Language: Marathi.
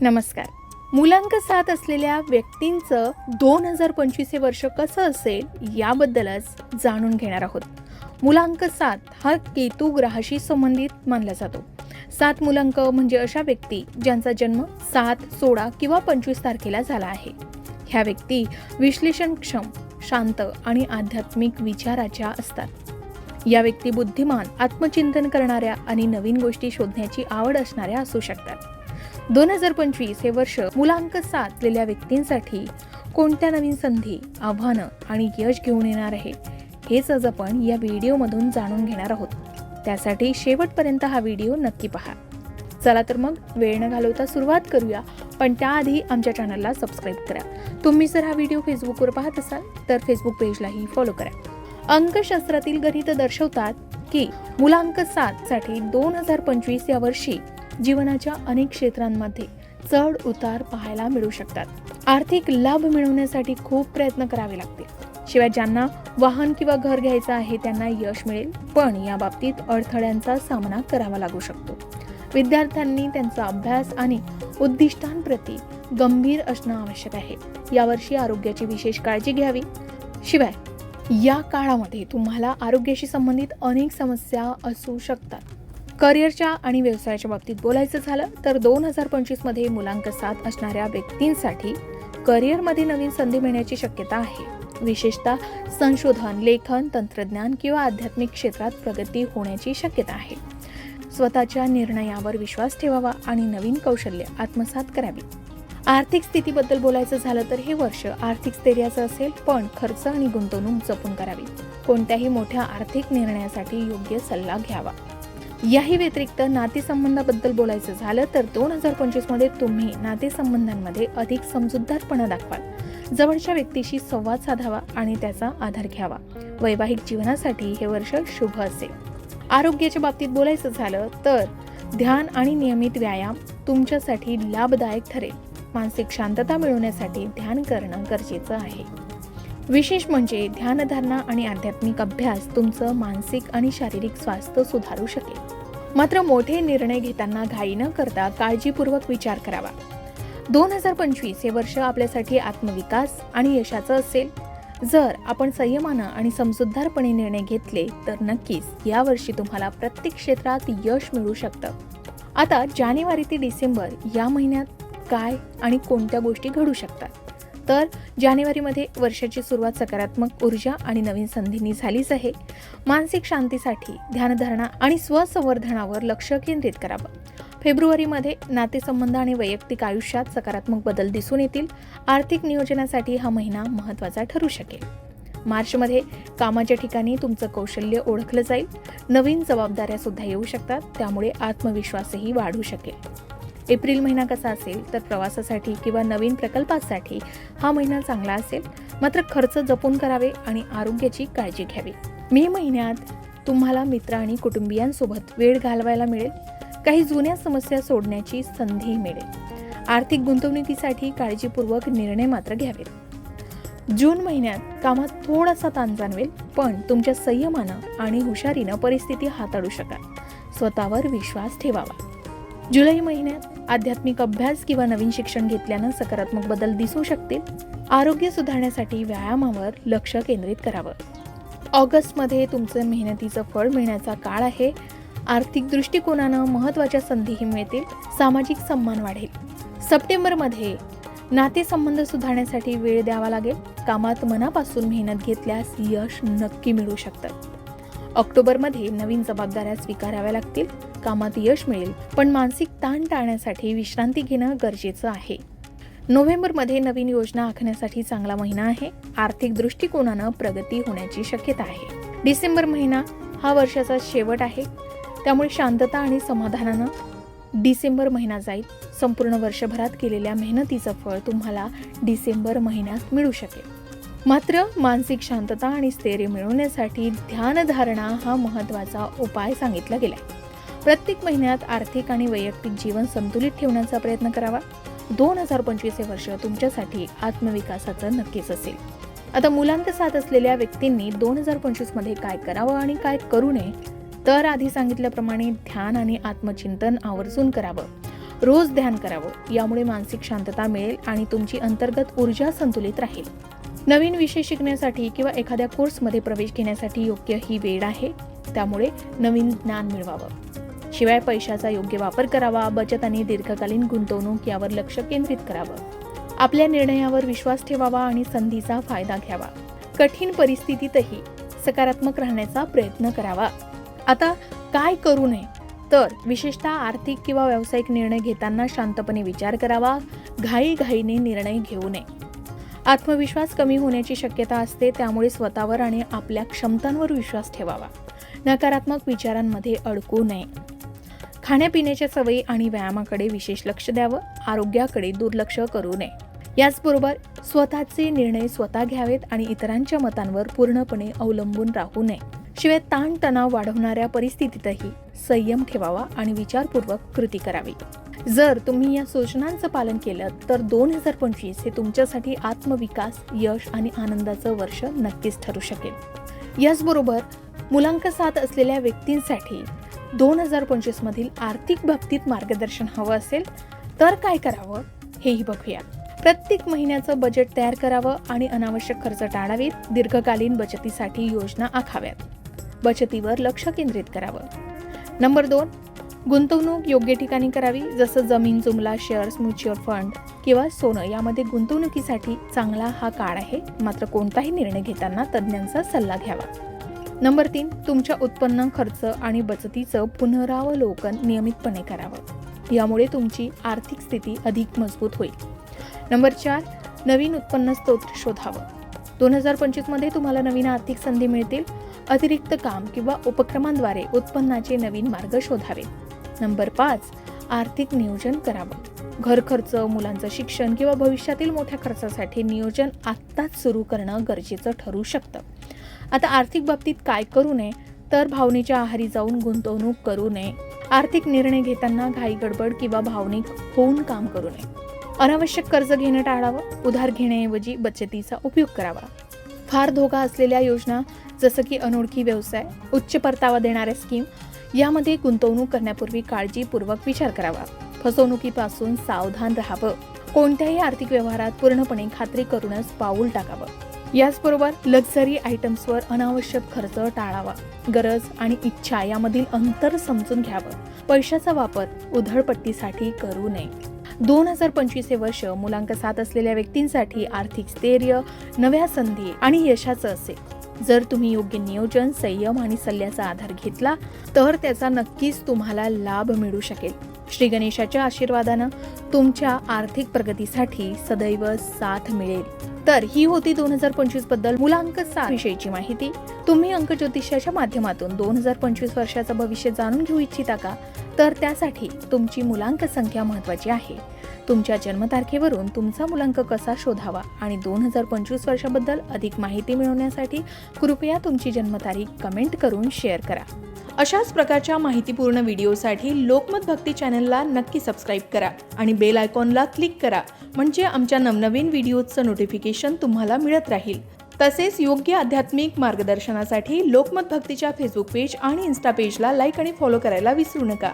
नमस्कार. मुलांक साथ असलेल्या व्यक्तींचं दोन हजार पंचवीस हे वर्ष कसं असेल याबद्दलच जाणून घेणार आहोत. मुलांक सात हा केतू ग्रहाशी संबंधित मानला जातो. सात मुलांक म्हणजे अशा व्यक्ती ज्यांचा जन्म सात सोळा किंवा पंचवीस तारखेला झाला आहे. ह्या व्यक्ती विश्लेषणक्षम शांत आणि आध्यात्मिक विचाराच्या असतात. या व्यक्ती बुद्धिमान आत्मचिंतन करणाऱ्या आणि नवीन गोष्टी शोधण्याची आवड असणाऱ्या असू शकतात. दोन हजार पंचवीस हे वर्ष मुलांक साधलेल्या व्यक्तींसाठी कोणत्या नवीन संधी आव्हानं आणि यश घेऊन येणार आहे हेच आज आपण या व्हिडिओमधून जाणून घेणार आहोत. त्यासाठी शेवटपर्यंत हा व्हिडिओ नक्की पहा. चला तर मग वेळ न घालवता सुरुवात करूया पण त्याआधी आमच्या चॅनलला सबस्क्राईब करा. तुम्ही जर हा व्हिडिओ फेसबुकवर पाहत असाल तर फेसबुक पेजलाही फॉलो करा. अंकशास्त्रातील गणित दर्शवतात की मुलांक सात साठी दोन हजार पंचवीस या वर्षी जीवनाच्या अनेक क्षेत्रांमध्ये चढ उतार पाहायला मिळू शकतात. आर्थिक लाभ मिळवण्यासाठी खूप प्रयत्न करावे लागतील. शिवाय ज्यांना वाहन किंवा घर घ्यायचं आहे त्यांना यश मिळेल पण या बाबतीत अडथळ्यांचा सामना करावा लागू शकतो. विद्यार्थ्यांनी त्यांचा अभ्यास आणि उद्दिष्टांप्रती गंभीर असणं आवश्यक आहे. यावर्षी आरोग्याची विशेष काळजी घ्यावी. शिवाय या काळामध्ये तुम्हाला आरोग्याशी संबंधित अनेक समस्या असू शकतात. करिअरच्या आणि व्यवसायाच्या बाबतीत बोलायचं झालं तर दोन हजार पंचवीसमध्ये मुलांक साथ असणाऱ्या व्यक्तींसाठी करिअरमध्ये नवीन संधी मिळण्याची शक्यता आहे. विशेषतः संशोधन लेखन तंत्रज्ञान किंवा आध्यात्मिक क्षेत्रात प्रगती होण्याची शक्यता आहे. स्वतःच्या निर्णयावर विश्वास ठेवावा आणि नवीन कौशल्य आत्मसात करावी. आर्थिक स्थितीबद्दल बोलायचं झालं तर हे वर्ष आर्थिक स्थैर्याचं असेल पण खर्च आणि गुंतवणूक जपून करावी. कोणत्याही मोठ्या आर्थिक निर्णयासाठी योग्य सल्ला घ्यावा. याही व्यतिरिक्त नातेसंबंधाबद्दल बोलायचं झालं तर दोन हजार पंचवीसमध्ये तुम्ही नातेसंबंधांमध्ये अधिक समजूतदारपणा दाखवाल. जवळच्या व्यक्तीशी संवाद साधावा आणि त्याचा आधार घ्यावा. वैवाहिक जीवनासाठी हे वर्ष शुभ असेल. आरोग्याच्या बाबतीत बोलायचं झालं तर ध्यान आणि नियमित व्यायाम तुमच्यासाठी लाभदायक ठरेल. मानसिक शांतता मिळवण्यासाठी ध्यान करणं गरजेचं आहे. विशेष म्हणजे ध्यानधारणा आणि आध्यात्मिक अभ्यास तुमचं मानसिक आणि शारीरिक स्वास्थ्य सुधारू शकेल. मात्र मोठे निर्णय घेताना घाई न करता काळजीपूर्वक विचार करावा. दोन हजार पंचवीस हे वर्ष आपल्यासाठी आत्मविकास आणि यशाचं असेल. जर आपण संयमानं आणि समजूतदारपणे निर्णय घेतले तर नक्कीच यावर्षी तुम्हाला प्रत्येक क्षेत्रात यश मिळू शकतं. आता जानेवारी ते डिसेंबर या महिन्यात काय आणि कोणत्या गोष्टी घडू शकतात? तर जानेवारीमध्ये वर्षाची सुरुवात सकारात्मक ऊर्जा आणि नवीन संधींनी झालीच आहे. मानसिक शांतीसाठी ध्यानधारणा आणि स्वसंवर्धनावर लक्ष केंद्रित करावं. फेब्रुवारीमध्ये नातेसंबंध आणि वैयक्तिक आयुष्यात सकारात्मक बदल दिसून येतील. आर्थिक नियोजनासाठी हा महिना महत्त्वाचा ठरू शकेल. मार्चमध्ये कामाच्या ठिकाणी तुमचं कौशल्य ओळखलं जाईल. नवीन जबाबदाऱ्या सुद्धा येऊ शकतात. त्यामुळे आत्मविश्वासही वाढू शकेल. एप्रिल महिना कसा असेल तर प्रवासासाठी किंवा नवीन प्रकल्पासाठी हा महिना चांगला असेल. मात्र खर्च जपून करावे आणि आरोग्याची काळजी घ्यावी. मे महिन्यात तुम्हाला मित्र आणि कुटुंबियांसोबत वेळ घालवायला मिळेल. काही जुन्या समस्या सोडण्याची संधी मिळेल. आर्थिक गुंतवणुकीसाठी काळजीपूर्वक निर्णय मात्र घ्यावेत. जून महिन्यात कामात थोडासा ताण जाणवेल पण तुमच्या संयमानं आणि हुशारीनं परिस्थिती हाताळू शकाल. स्वतःवर विश्वास ठेवावा. जुलै महिन्यात आध्यात्मिक अभ्यास किंवा नवीन शिक्षण घेतल्यानं सकारात्मक बदल दिसू शकतील. आरोग्य सुधारण्यासाठी व्यायामावर लक्ष केंद्रित करावं. ऑगस्टमध्ये तुमचं मेहनतीचं फळ मिळण्याचा काळ आहे. आर्थिक दृष्टिकोनानं महत्त्वाच्या संधीही मिळतील. सामाजिक सन्मान वाढेल. सप्टेंबरमध्ये नातेसंबंध सुधारण्यासाठी वेळ द्यावा लागेल. कामात मनापासून मेहनत घेतल्यास यश नक्की मिळू शकतं. ऑक्टोबरमध्ये नवीन जबाबदाऱ्या स्वीकाराव्या लागतील. कामात यश मिळेल. पण मानसिक ताण टाळण्यासाठी विश्रांती घेणं गरजेचं आहे. नोव्हेंबरमध्ये नवीन योजना आखण्यासाठी चांगला महिना आहे. आर्थिक दृष्टिकोनानं प्रगती होण्याची शक्यता आहे. डिसेंबर महिना हा वर्षाचा शेवट आहे. त्यामुळे शांतता आणि समाधानानं डिसेंबर महिना जाईल. संपूर्ण वर्षभरात केलेल्या मेहनतीचं फळ तुम्हाला डिसेंबर महिन्यात मिळू शकेल. मात्र मानसिक शांतता आणि स्थैर्य मिळवण्यासाठी ध्यानधारणा हा महत्त्वाचा उपाय सांगितला गेलाय. प्रत्येक महिन्यात आर्थिक आणि वैयक्तिक जीवन संतुलित ठेवण्याचा प्रयत्न करावा. दोन हजार पंचवीस हे वर्ष तुमच्यासाठी आत्मविकासाचं नक्कीच असेल. आता मुलांक साथ असलेल्या व्यक्तींनी दोन हजार पंचवीसमध्ये काय करावं आणि काय करू नये तर आधी सांगितल्याप्रमाणे ध्यान आणि आत्मचिंतन आवर्जून करावं. रोज ध्यान करावं यामुळे मानसिक शांतता मिळेल आणि तुमची अंतर्गत ऊर्जा संतुलित राहील. नवीन विषय शिकण्यासाठी किंवा एखाद्या कोर्समध्ये प्रवेश घेण्यासाठी योग्य ही वेळ आहे त्यामुळे नवीन ज्ञान मिळवावं. शिवाय पैशाचा योग्य वापर करावा बचत आणि दीर्घकालीन गुंतवणूक यावर लक्ष केंद्रित करावं. आपल्या निर्णयावर विश्वास ठेवावा आणि संधीचा फायदा घ्यावा. कठीण परिस्थितीतही सकारात्मक राहण्याचा प्रयत्न करावा. आता काय करू नये? तर विशेषतः आर्थिक किंवा व्यावसायिक निर्णय घेताना शांतपणे विचार करावा घाईघाईने निर्णय घेऊ नये. आत्मविश्वास कमी होण्याची शक्यता असते त्यामुळे स्वतःवर आणि आपल्या क्षमतांवर विश्वास ठेवावा. नकारात्मक विचारांमध्ये अडकू नये. खाण्यापिण्याच्या सवयी आणि व्यायामाकडे विशेष लक्ष द्यावं आरोग्याकडे दुर्लक्ष करू नये. याचबरोबर स्वतःचे निर्णय स्वतः घ्यावेत आणि इतरांच्या मतांवर पूर्णपणे अवलंबून राहू नये. शिवाय ताणतणाव वाढवणाऱ्या परिस्थितीतही संयम ठेवावा आणि विचारपूर्वक कृती करावी. जर तुम्ही या सूचनांचं पालन केलं तर दोन हजार पंचवीस हे तुमच्यासाठी आत्मविकास यश आणि आनंदाचं वर्ष नक्कीच ठरू शकेल. याचबरोबर मुलांक साथ असलेल्या व्यक्तींसाठी दोन हजार पंचवीसमधील आर्थिक बाबतीत मार्गदर्शन हवं असेल तर काय करावं हेही बघूया प्रत्येक महिन्याचं बजेट तयार करावं आणि अनावश्यक खर्च टाळावेत दीर्घकालीन बचतीसाठी योजना आखाव्यात. बचतीवर लक्ष केंद्रित करावं. नंबर दोन गुंतवणूक योग्य ठिकाणी करावी जसं जमीन जुमला शेअर्स म्युच्युअल फंड किंवा सोनं यामध्ये गुंतवणुकीसाठी चांगला हा काळ आहे मात्र कोणताही निर्णय घेताना तज्ज्ञांचा सल्ला घ्यावा. नंबर तीन तुमच्या उत्पन्न खर्च आणि बचतीचं पुनरावलोकन नियमितपणे करावं. यामुळे तुमची आर्थिक स्थिती अधिक मजबूत होईल. नंबर चार नवीन उत्पन्न स्रोत शोधावं. दोन हजार पंचवीसमध्ये तुम्हाला नवीन आर्थिक संधी मिळतील अतिरिक्त काम किंवा उपक्रमांद्वारे उत्पन्नाचे नवीन मार्ग शोधावे. नंबर पाच आर्थिक नियोजन करावं. घर खर्च मुलांचं शिक्षण किंवा भविष्यातील मोठ्या खर्चासाठी नियोजन आत्ताच सुरू करणं गरजेचं ठरू शकतं. आता आर्थिक बाबतीत काय करू नये तर भावनेच्या आहारी जाऊन गुंतवणूक करू नये. आर्थिक निर्णय घेताना घाई गडबड किंवा भावनिक होऊन काम करू नये. अनावश्यक कर्ज घेणं टाळावं उधार घेण्याऐवजी बचतीचा उपयोग करावा. फार धोका असलेल्या योजना जसं की अनोळखी व्यवसाय उच्च परतावा देणाऱ्या स्कीम यामध्ये गुंतवणूक करण्यापूर्वी काळजीपूर्वक विचार करावा. फसवणुकीपासून सावधान राहावं. कोणत्याही आर्थिक व्यवहारात पूर्णपणे खात्री करूनच पाऊल टाकावं. याचबरोबर लक्झरी आयटम्सवर अनावश्यक खर्च टाळावा. गरज आणि इच्छा यामधील अंतर समजून घ्यावं. पैशाचा वापर उधळपट्टीसाठी करू नये. दोन हजार पंचवीस हे वर्ष मुलांक साथ असलेल्या व्यक्तींसाठी आर्थिक स्थैर्य नव्या संधी आणि यशाचं असेल. जर तुम्ही योग्य नियोजन संयम आणि सल्ल्याचा आधार घेतला तर त्याचा नक्कीच तुम्हाला लाभ मिळू शकेल. श्री गणेशाच्या आशीर्वादानं तुमच्या आर्थिक प्रगतीसाठी सदैव साथ मिळेल. तर ही होती दोन हजार पंचवीसबद्दल मुलांक सात विषयीची माहिती. तुम्ही अंक ज्योतिषाच्या माध्यमातून दोन हजार पंचवीस वर्षाचं भविष्य जाणून घेऊ इच्छिता का? तर त्यासाठी तुमची मुलांक संख्या महत्वाची आहे. तुमच्या जन्मतारखेवरून तुमचा मुलांक कसा शोधावा आणि दोन हजार पंचवीस वर्षाबद्दल अधिक माहिती मिळवण्यासाठी कृपया तुमची जन्मतारीख कमेंट करून शेअर करा. अशाच प्रकारच्या माहितीपूर्ण व्हिडिओसाठी लोकमत भक्ती चॅनलला नक्की सबस्क्राईब करा आणि बेल आयकॉनला क्लिक करा म्हणजे आमच्या नवनवीन व्हिडिओचं नोटिफिकेशन तुम्हाला मिळत राहील. तसेच योग्य आध्यात्मिक मार्गदर्शनासाठी लोकमत भक्तीच्या फेसबुक पेज आणि इन्स्टा पेजला लाईक आणि फॉलो करायला विसरू नका.